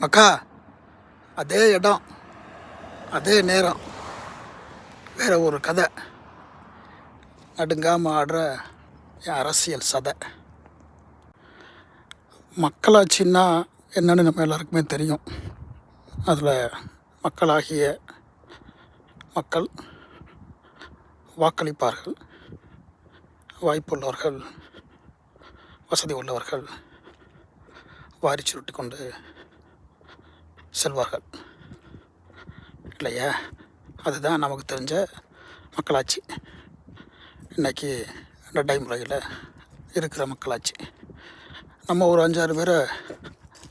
அக்கா அதே இடம் அதே நேரம். வேறு ஒரு கதை. நடுங்காமல் ஆடுற என் அரசியல் சதை. மக்களாட்சின்னா என்னன்னு நம்ம எல்லாருக்குமே தெரியும். அதில் மக்களாகிய மக்கள் வாக்களிப்பார்கள். வாய்ப்புள்ளவர்கள் வசதி உள்ளவர்கள் வாரி சுருட்டி கொண்டு செல்வார்கள். இல்லையா? அதுதான் நமக்கு தெரிஞ்ச மக்களாட்சி. இன்னைக்கு நடைமுறையில் இருக்கிற மக்களாட்சி. நம்ம ஒரு அஞ்சாறு பேரை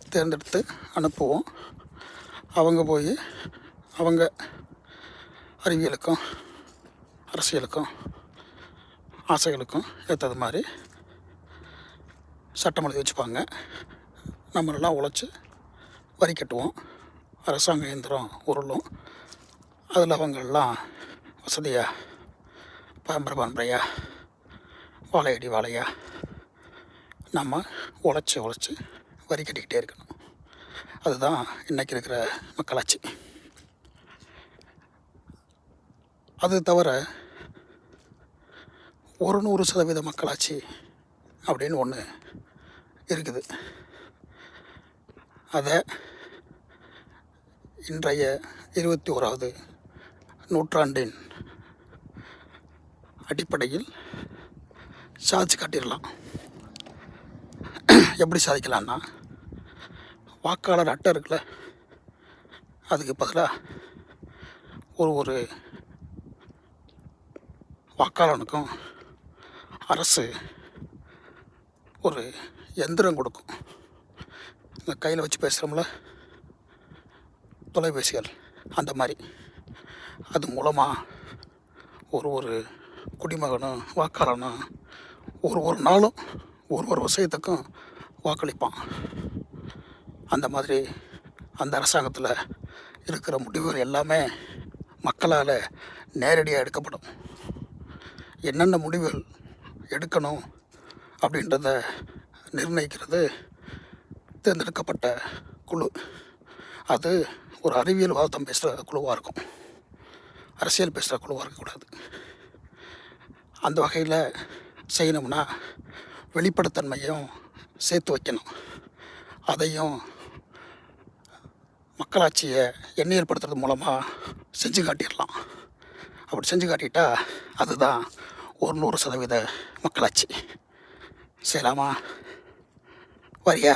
தேர்ந்தெடுத்து அனுப்புவோம். அவங்க போய் அவங்க அறிவியலுக்கும் அரசியலுக்கும் ஆசைகளுக்கும் ஏற்றது மாதிரி சட்டம் எழுதி வச்சுப்பாங்க. நம்மளெல்லாம் உழைச்சி வரி கட்டுவோம். அரசாங்க இயந்திரம் உருளும். அதில் அவங்கெல்லாம் வசதியாக பரம்பரை பரம்பரையாக வாழையடி வாழையாக நம்ம உழைச்சி உழைச்சி வரி கட்டிக்கிட்டே இருக்கணும். அதுதான் இன்றைக்கி இருக்கிற மக்களாட்சி. அது தவிர ஒரு நூறு சதவீத மக்களாட்சி அப்படின்னு ஒன்று இருக்குது. அதை இன்றைய இருபத்தி ஓராவது நூற்றாண்டின் அடிப்படையில் சாதிச்சு காட்டிடலாம். எப்படி சாதிக்கலாம்னா வாக்காளர் அட்டை இருக்குல்ல அதுக்கு பதிலாக ஒரு ஒரு வாக்காளனுக்கும் அரசு ஒரு எந்திரம் கொடுக்கும். இந்த கையில் வச்சு பேசுகிறோம்ல தொலைபேசிகள் அந்த மாதிரி. அது மூலமாக ஒரு ஒரு குடிமகனும் வாக்காளனும் ஒரு ஒரு நாளும் ஒரு ஒரு விஷயத்துக்கும் வாக்களிப்பான். அந்த மாதிரி அந்த அரசாங்கத்தில் இருக்கிற முடிவுகள் எல்லாமே மக்களால் நேரடியாக எடுக்கப்படும். என்னென்ன முடிவுகள் எடுக்கணும் அப்படின்றத நிர்ணயிக்கிறது தேர்ந்தெடுக்கப்பட்ட குழு. அது ஒரு அறிவியல் வாதம் பேசுகிற குழுவாக இருக்கும். அரசியல் பேசுகிற குழுவாக இருக்கக்கூடாது. அந்த வகையில் செய்யணும்னா வெளிப்படைத்தன்மையும் சேர்த்து வைக்கணும். அதையும் மக்களாட்சியை எண்ணியல்படுத்துறது மூலமாக செஞ்சு காட்டிடலாம். அப்படி செஞ்சு காட்டிட்டா அதுதான் ஒரு நூறு சதவீத மக்களாட்சி. செய்யலாமா வரியா?